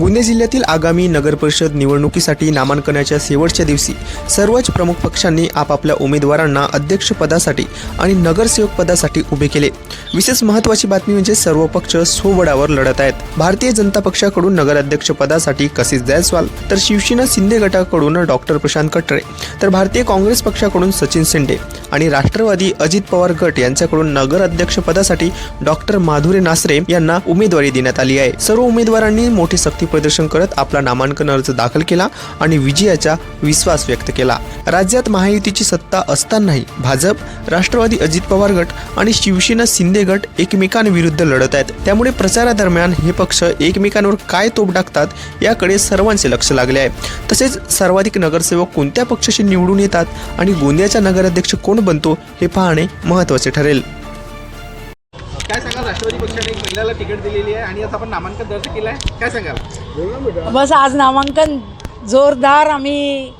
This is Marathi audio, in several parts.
गोंदिया जिल्ह्यातील आगामी नगरपरिषद निवडणुकीसाठी नामांकनाच्या शेवटच्या दिवशी सर्वच प्रमुख पक्षांनी आपापल्या उमेदवारांना अध्यक्षपदासाठी आणि नगरसेवक पदासाठी उभे केले. विशेष महत्त्वाची बातमी म्हणजे सर्व पक्ष सोवडावर लढत आहेत. भारतीय जनता पक्षाकडून नगराध्यक्ष पदासाठी कशिश जायस्वाल तर शिवसेना शिंदे गटाकडून डॉक्टर प्रशांत कटरे तर भारतीय काँग्रेस पक्षाकडून सचिन शिंदे आणि राष्ट्रवादी अजित पवार गट यांच्याकडून नगराध्यक्ष पदासाठी डॉक्टर माधुरी नासरे यांना उमेदवारी देण्यात आली आहे. सर्व उमेदवारांनी मोठी सक्ती प्रदर्शन करत आपला नामांकन अर्ज दाखल केला आणि विजयाचा विश्वास व्यक्त केला. राज्यात महायुतीची सत्ता असतानाही भाजप राष्ट्रवादी अजित पवार गट आणि शिवसेना शिंदे गट एकमेकांविरुद्ध लढत आहेत. त्यामुळे प्रचारादरम्यान हे पक्ष एकमेकांवर काय तोप टाकतात याकडे सर्वांचे लक्ष लागले आहे. तसेच सर्वाधिक नगरसेवक कोणत्या पक्षाशी निवडून येतात आणि गोंदियाचा नगराध्यक्ष कोण बनतो हे पाहणे महत्त्वाचे ठरेल. राष्ट्रवादी पक्षाने एक महिलाला तिकीट दिलेली आहे आणि आता आपण नामांकन दर्ज केलं आहे काय सांगाल? बस आज नामांकन जोरदार. आम्ही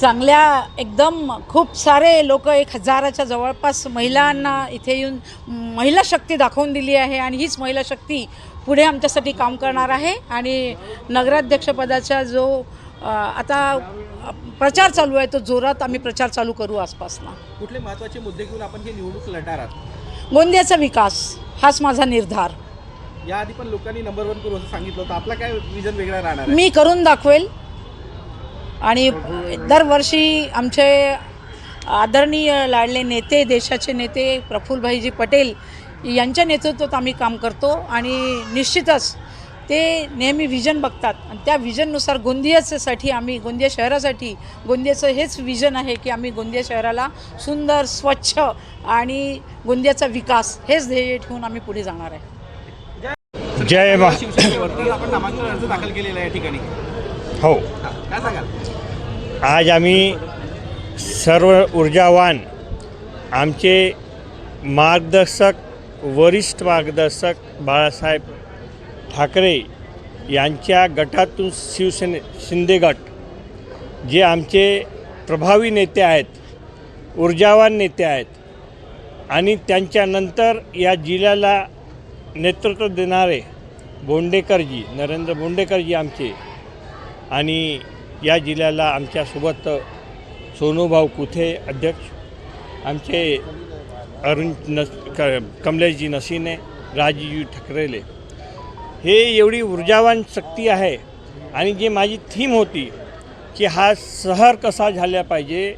चांगल्या एकदम खूप सारे लोक एक हजाराच्या जवळपास महिलांना इथे येऊन महिला शक्ती दाखवून दिली आहे आणि हीच महिला शक्ती पुढे आमच्यासाठी काम करणार आहे. आणि नगराध्यक्षपदाचा जो आता प्रचार चालू आहे तो जोरात आम्ही प्रचार चालू करू आसपासला. कुठले महत्त्वाचे मुद्दे घेऊन आपण ही निवडणूक लढणार आहात? गोंदियाचा विकास. हाच माझा निर्धार. याआधी पण लोकांनी नंबर वन करू असं सांगितलं होतं. आपला काय विजन वेगळा राहणार आहे? मी करून दाखवेल. आणि दरवर्षी आमचे आदरणीय लाडले नेते देशाचे नेते प्रफुल्लभाईजी पटेल यांच्या नेतृत्वात आम्ही काम करतो. आणि निश्चितच ते नेहमी विजन बघतात. आणि त्या विजननुसार गोंदियासाठी आम्ही गोंदिया शहरासाठी गोंदियाचं हेच विजन आहे की आम्ही गोंदिया शहराला सुंदर स्वच्छ आणि गोंदियाचा विकास हेच ध्येय ठेवून आम्ही पुढे जाणार आहे. जय मा शिवसेनेवरती आपण नामांकन अर्ज दाखल केलेला आहे या ठिकाणी. हो. हा, काय सांगाल? आज आम्ही सर्व ऊर्जावान आमचे मार्गदर्शक वरिष्ठ मार्गदर्शक बाळासाहेब ठाकरे यांच्या गटातून शिवसेने शिंदे गट जे आमचे प्रभावी नेते आहेत ऊर्जावान नेते आहेत आणि त्यांच्यानंतर या जिल्ह्याला नेतृत्व देणारे बोंडेकरजी नरेंद्र बोंडेकरजी आमचे आणि या जिल्ह्याला आमच्यासोबत सोनूभाऊ कुथे अध्यक्ष आमचे अरुण नस क कमलेशजी नसीने राजीजी ठकरेले. हे एवढी ऊर्जावान शक्ती आहे आणि जी माझी थीम होती की हा सहर कसा झाला पाहिजे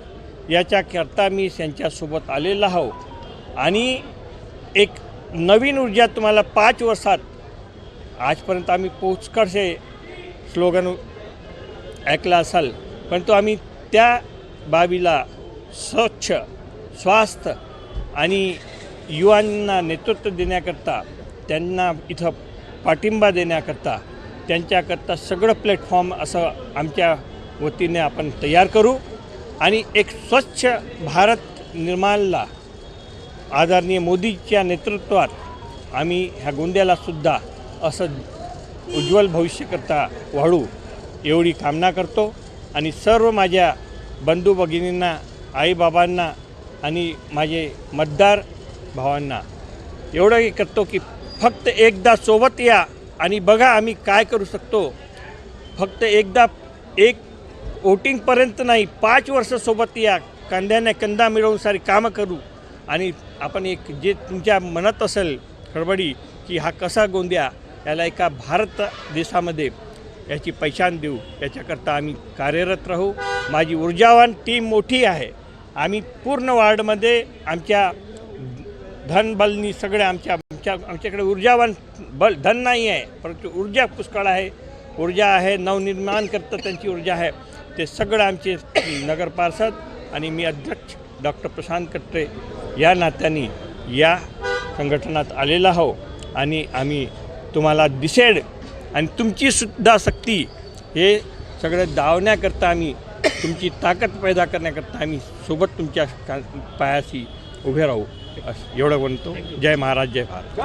याच्याकरता मी त्यांच्यासोबत आलेला आहो. आणि एक नवीन ऊर्जा तुम्हाला पाच वर्षात आजपर्यंत आम्ही पोचकडसे स्लोगन ऐकला असाल परंतु आम्ही त्या बाबीला स्वच्छ स्वास्थ्य आणि युवांना नेतृत्व देण्याकरता त्यांना इथं पाठिंबा देण्याकरता त्यांच्याकरता सगळं प्लॅटफॉर्म असं आमच्या वतीने आपण तयार करू. आणि एक स्वच्छ भारत निर्माणला आदरणीय मोदीच्या नेतृत्वात आम्ही ह्या गोंद्यालासुद्धा असं उज्ज्वल भविष्यकरता वाढू एवढी कामना करतो. आणि सर्व माझ्या बंधू भगिनींना आईबाबांना आणि माझे मतदार भावांना एवढंही करतो की फक्त एकदा सोबत या आणि बघा आम्ही काय करू शकतो. फक्त एकदा एक वोटिंगपर्यंत नाही पाच वर्ष सोबत या. कंद्याने कंदा मिळवून सारी कामं करू. आणि आपण एक जे तुमच्या मनात असेल खडबडी की हा कसा गोंद्या याला एका भारत देशामध्ये याची पैशान देऊ. याच्याकरता आम्ही कार्यरत राहू. माझी ऊर्जावान टीम मोठी आहे. आम्ही पूर्ण वार्डमध्ये आमच्या धनबलनी सगळ्या आमच्या आमच्या आमच्याकडे ऊर्जावान बल धन नाही आहे परंतु ऊर्जा पुष्कळ आहे. ऊर्जा आहे नवनिर्माण करतं त्यांची ऊर्जा आहे. ते सगळं आमचे नगर पार्षद आणि मी अध्यक्ष डॉक्टर प्रशांत कट्टे या नात्याने या संघटनात आलेला आहो. आणि आम्ही तुम्हाला दिसेल आणि तुमची सुद्धा शक्ती हे सगळं दावण्याकरता आम्ही तुमची ताकद पैदा करण्याकरता आम्ही सोबत तुमच्या का पायाशी उभे राहू. एवढं म्हणतो. जय महाराज जय भारत.